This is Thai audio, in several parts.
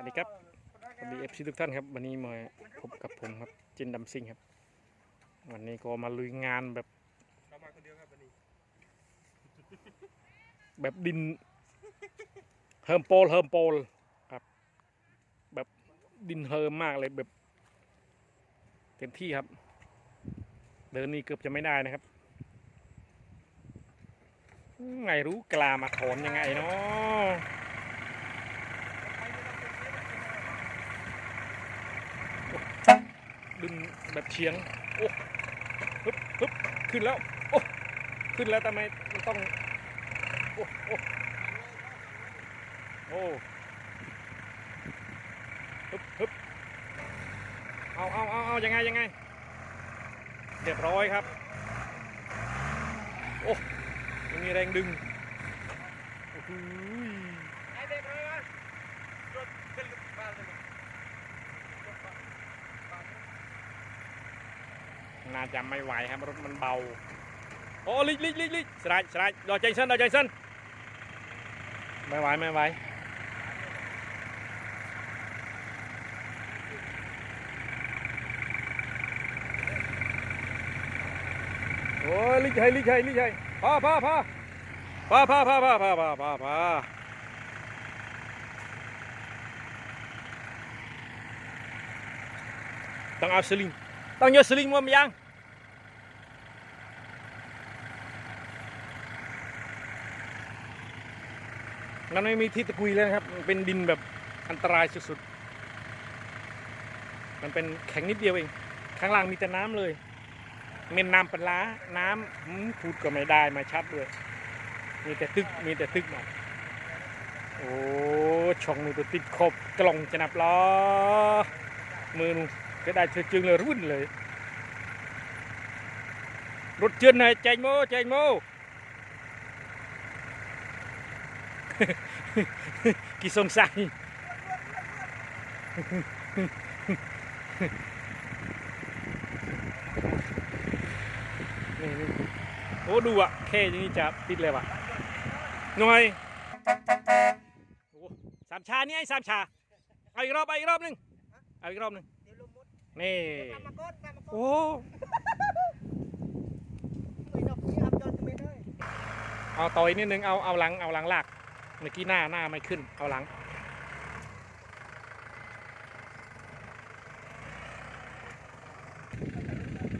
วัสดีครับสวัสดีเอฟซีทุกท่านครับ วันนี้มาพบกับผมครับจินดำซิงครับ วันนี้ก็มาลุยงานแบบาาบนนแบบดินเฮิร์มโปลเฮิร์มโปลครับ แบบดินเฮิร์มมากเลยแบบเต็มที่ครับ เดินนี่เกือบจะไม่ได้นะครับไงรู้กลามาถอนยังไงเนาะ ดึงแบบเฉียง โอ้ฮึบฮึบขึ้นแล้ว โอ้ขึ้นแล้วทำไมมันต้อง โอ้โอ้โอ้ฮึบฮึบเอาเอาเอาเอายังไงยังไงเรียบร้อยครับ โอ้ยังมีแรงดึงโอ้โน่าจะไม่ไหวครับ รถมันเบา โอ้ลิกลิกลิกลิกสไลด์สไลด์ดอใจเส้นดอใจเส้นไม่ไหว ไม่ไหว โอ้ยลิกให้ลิกให้ลิกให้พอพอพอพอพอพอพอพอพอพอพอต้องเอาสลิง ต้องโยสลิงมาไหมยังมันไม่มีที่ตะกุยเลยนะครับ มันเป็นดินแบบอันตรายสุดๆ มันเป็นแข็งนิดเดียวเอง ข้างล่างมีแต่น้ำเลยเม็นน้ำปลาร้าน้ำพูดก็ไม่ได้มาชัดด้วย มีแต่ตึก มีแต่ตึกมาโอ้ ช่องนูตัวติดขบกล่องจะนับล้อมือนู គេដាច់ជើងលើរវិញលើរត់ជឿនហើយចេញមកចេញមកគីសងសាយนี่โอ้ดูอะแค่นี้จะปิดเลยวะหน่อยสามชาเนี่ยสามชาเอาอีกรอบเอาอีกรอบหนึ่งเอาอีกรอบหนึ่ง เดี๋ยวลมมุดนี่ตามมาก้นตามมาก้นโอ้ไม่ดอกนี่ครับยอดไม่ได้เอาต่อยนิดนึงเอาเอาหลังเอาหลังลากเมื่อกี้หน้าหน้าไม่ขึ้น เอาหลัง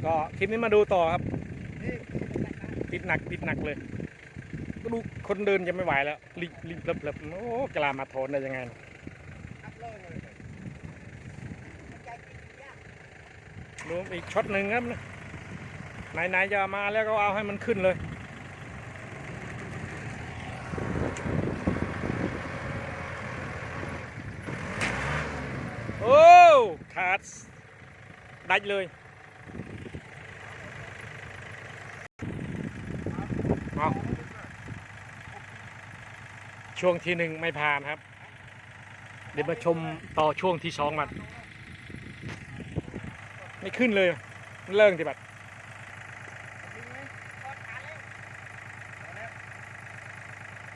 ก็คลิปนี้มาดูต่อครับติดหนักติดหนักเลย ก็ดูคนเดินจะไม่ไหวแล้วรีบรีบเลิบๆโอ้กลามาโทนได้ยังไง อัพเลยเลยใจกินยาก ดูอีกช็อตหนึ่งครับไหนๆจะมาแล้วก็เอาให้มันขึ้นเลยโอ้ขาดดัดเลยเอาช่วงที่หนึ่งไม่ผ่านครับ เดี๋ยวมาชมต่อช่วงที่สองมัน ไม่ขึ้นเลย มันเลิกที่บัด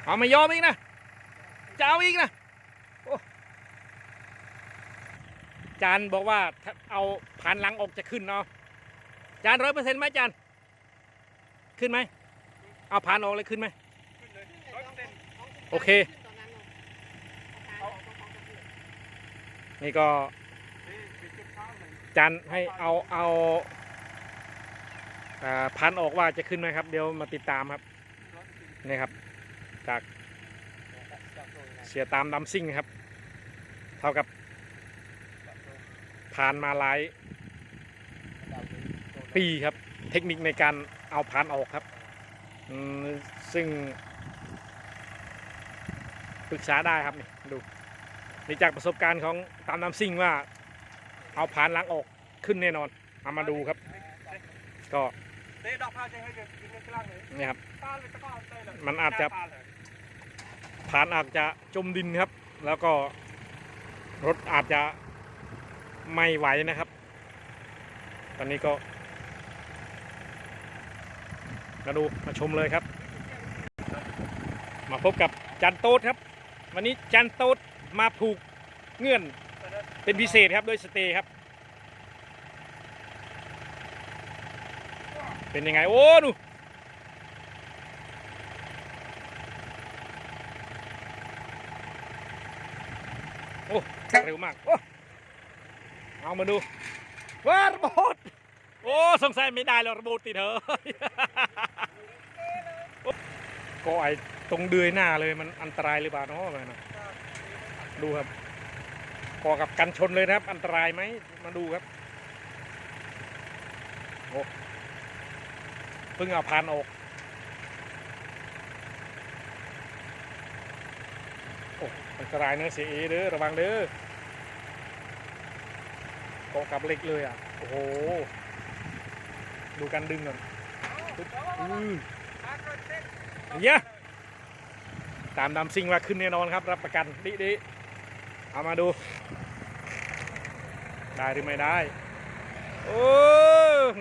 เอาไม่ยอมอีกนะจะเอาอีกนะจานบอกว่าเอาผ่านหลังออกจะขึ้นเนาะจานร้อยเปอร์เซ็นต์ไหมจานขึ้นไหมเอาผ่านออกเลยขึ้นไหมโอเค นี่ก็ นี่ปิดจุดข้าวเลย จานให้เอาเอาอ่าผ่านออกว่าจะขึ้นไหมครับ เดี๋ยวมาติดตามครับนี่ครับ จากเสียตามดำซิ่งครับ เท่ากับผ่านมาหลายปีครับ เทคนิคในการเอาผ่านออกครับ ซึ่งปรึกษาได้ครับนี่ดูนี่จากประสบการณ์ของตามน้ำซิ่งว่า เอาผ่านล้างออกขึ้นแน่นอน เอามาดูครับ ก็เตะดอกพาใจให้เกิดกินเงินกลางเลยนี่ครับ มันอาจจะผ่านอาจจะจมดินครับ แล้วก็รถอาจจะไม่ไหวนะครับ ตอนนี้ก็มาดูมาชมเลยครับ มาพบกับจันโต๊ดครับ วันนี้จันโต๊ดมาผูกเงื่อน เป็นพิเศษครับด้วยสเตย์ครับ เป็นยังไง โอ้หนูโอ้เร็วมากโอ้เอามาดูว้าระบิดโอ้ สงสัยไม่ได้แล้วระเบิดติดเถอะก็ไอตรงเดือยหน้าเลยมันอันตรายหรือเปล่าเนาะมันนะดูครับ ก่อกับกันชนเลยนะครับ อันตรายไหมมาดูครับโอ้เพิ่งเอาพานออกโอ้อันตรายเนอะเสียเอเด้อระวังเด้อเกาะกับเหล็กเลยอะโอ้โหดูการดึงก่อนอือเนี่ยตามดำซิงว่าขึ้นแน่นอนครับ รับประกันดิดิเอามาดู ได้หรือไม่ได้ โอ้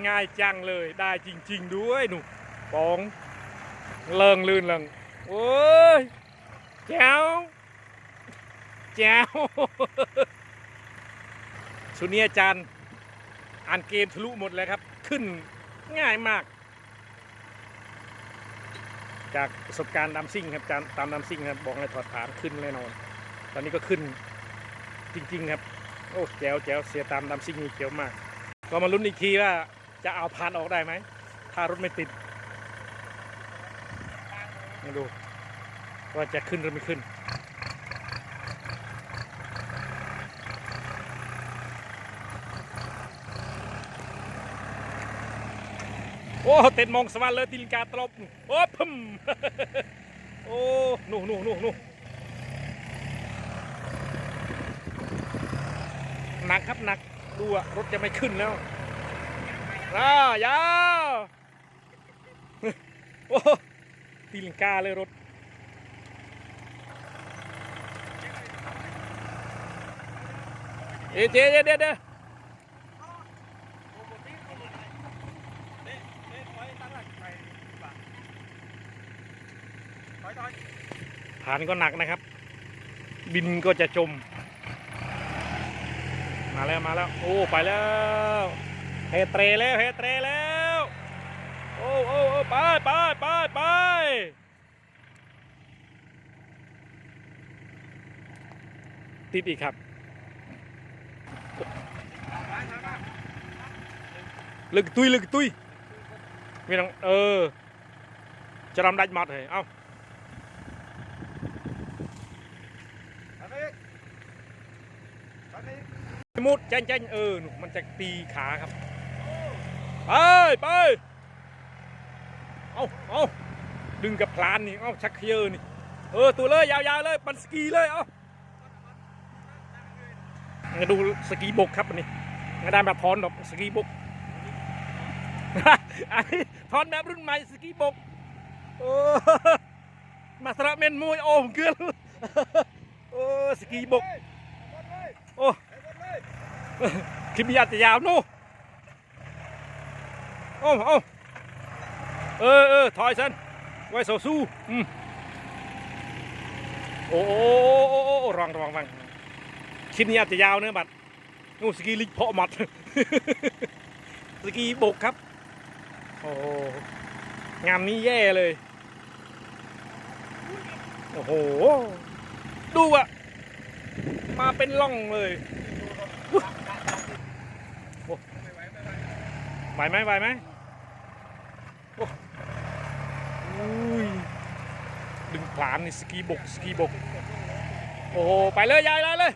ง่ายจังเลยได้จริง ๆ ด้วยหนูปองเลิงลื่นเลิงโอ้ยแจ๋วแจ๋วสุนีอาจารย์อ่านเกมทะลุหมดเลยครับ ขึ้นง่ายมาก จากประสบการณ์ดำซิ่งครับจานตามดำซิ่งครับบอกเลยถอดฐานขึ้นแน่นอน ตอนนี้ก็ขึ้นจริง ๆ ครับ โอ้แจ๋วแจ๋วเสียตามดำซิ่งนี่เจ๋วมาก ก็มาลุ้นอีกทีว่าจะเอาพานออกได้ไหม ถ้ารถไม่ติดมาดูว่าจะขึ้นหรือไม่ขึ้น โอ้เต็ดมองสวรรค์เลยตีลิงกาตลบ โอ้พึ่มโอ้หนูหนูหนูหนู หนักครับหนักดูอะรถจะไม่ขึ้นแล้วอ้ายาวโอ้ตีลิงกาเลยรถเอ๊ะเจ๊เดี๋ยวเดเดี๋ยวฐานก็หนักนะครับ บินก็จะจม มาแล้วมาแล้วโอ้ไปแล้วเฮเตรแล้วเฮเตรแล้วโอ้โอ้โอ้ไปไปไปไปติดอีกครับลึกตุยลึกตุยไม่ต้องเออจะรำดัดห มัดเลยเอ้ามุดเจนเจนเออหนูมันจะตีขาครับ ไปไปเอาเอาดึงกับพลานนี่เอาชักเขยอนี่ เออ ตัวเลยยาวๆเลย ปันสกีเลยเอามาดูสกีบกครับนี่ได้แบบทอนหรอกสกีบกอันนี้ทอนแบบรุ่นใหม่สกีบกโอ้มาสระเมนมวยโอ้มเกลือโอ้สกีบกโอ้ คลิปนี้อาจจะยาวนู่โอ้โอ้เออเออถอยสันไว้โซสู้อืมโอ้โอ้โอ้โอ้โอ้ระวังระวังระวังคลิปนี้อาจจะยาวเนื้อบัดนู่สกีลิกเพาะหมัดสกีบกครับ โอ้งานนี้แย่เลย โอ้โห ดูอะมาเป็นล่องเลย ไหวไหมไหวไหมโอ้ยดึงผลานนี่สกีบกสกีบก โอ้โหไปเลยยายเลยเลย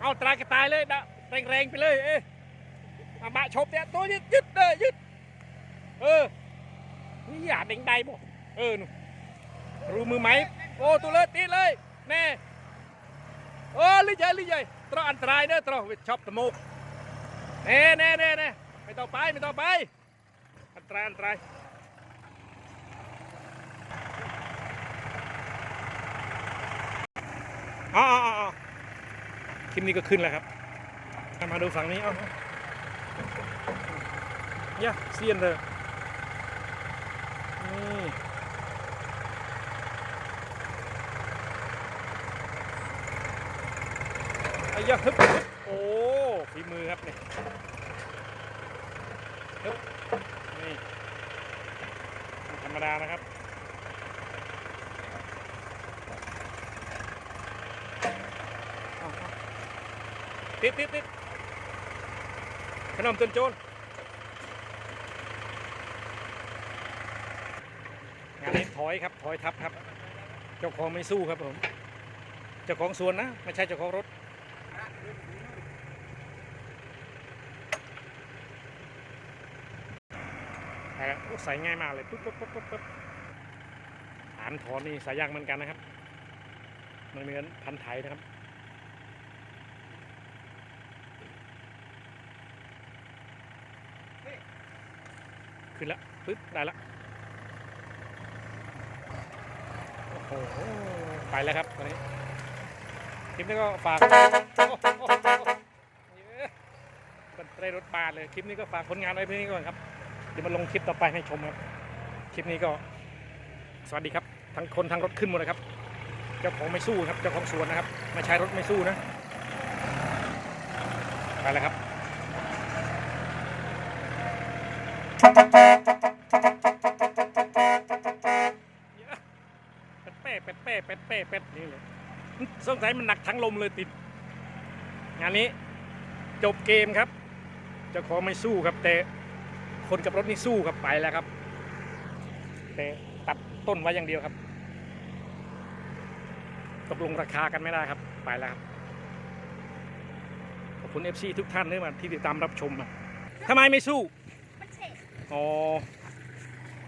เอาตายก็ตายเลยดะแรงๆไปเลยเอ๊ะมาบะชบเนี่ยตัวยึดยึดเลยยึด เออ นี่อย่าเด้งใดบ่เออหนูรู้มือไหม โอ้ตัวเลยตีเลยแน่โอ้ลิเจลิเจตรออันตรายเด้อตรอชอบตะโมก เน่เน่เน่เน่ไม่ต้องไปไม่ต้องไป อันตรายอันตรายอ๋ออ๋อคลิปนี้ก็ขึ้นแล้วครับ มาดูฝั่งนี้เอาเอาเนี่ยเซียนเลยนี่ไอ้ยะฮึบฮบ ฝีมือครับเนี่ยฮึบนี่ธรรมดานะครับติดติดติดขนมต้นโจรงานนี้ถอยครับ ถอยทับครับ เจ้าของไม่สู้ครับผม เจ้าของสวนนะ ไม่ใช่เจ้าของรถ แต่ใส่ง่ายมากเลยปุ๊บปุ๊บปุ๊บปุ๊บปุ๊บฐานถอนนี่สายยางเหมือนกันนะครับมันเหมือนพันไทยนะครับขึ้นละปึ๊บได้ละโอ้โหไปแล้วครับตอนนี้คลิปนี้ก็ฝากเต้นได้รถบาทเลยคลิปนี้ก็ฝากผลงานไว้เพียงนี้ก่อนครับ เดี๋ยวมาลงคลิปต่อไปให้ชมครับ คลิปนี้ก็สวัสดีครับ ทั้งคนทั้งรถขึ้นหมดเลยครับ เจ้าของไม่สู้ครับ เจ้าของสวนนะครับ ไม่ใช้รถไม่สู้นะ ไปแล้วครับเป็ดเป้เป็ดเป้เป็ดเป้เป็ดนี่เลยสงสัยมันหนักทั้งลมเลยติด งานนี้จบเกมครับ เจ้าของไม่สู้ครับแต่ คนกับรถนี่สู้ครับไปแล้วครับแต่ตัดต้นไว้อย่างเดียวครับ ตกลงราคากันไม่ได้ครับ ไปแล้วครับ ขอบคุณ FC ทุกท่านด้วยมาที่ติดตามรับชมอะทำไมไม่สู้มันเฉะอ๋อ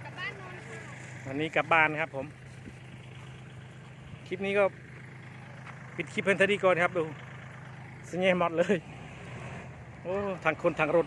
กลับบ้านนอนค่ะวันนี้กลับบ้านครับผม คลิปนี้ก็ปิดคลิปเพื่อนทดีก่อนครับดูสเงหมดเลย โอ้ทางคนทางรถ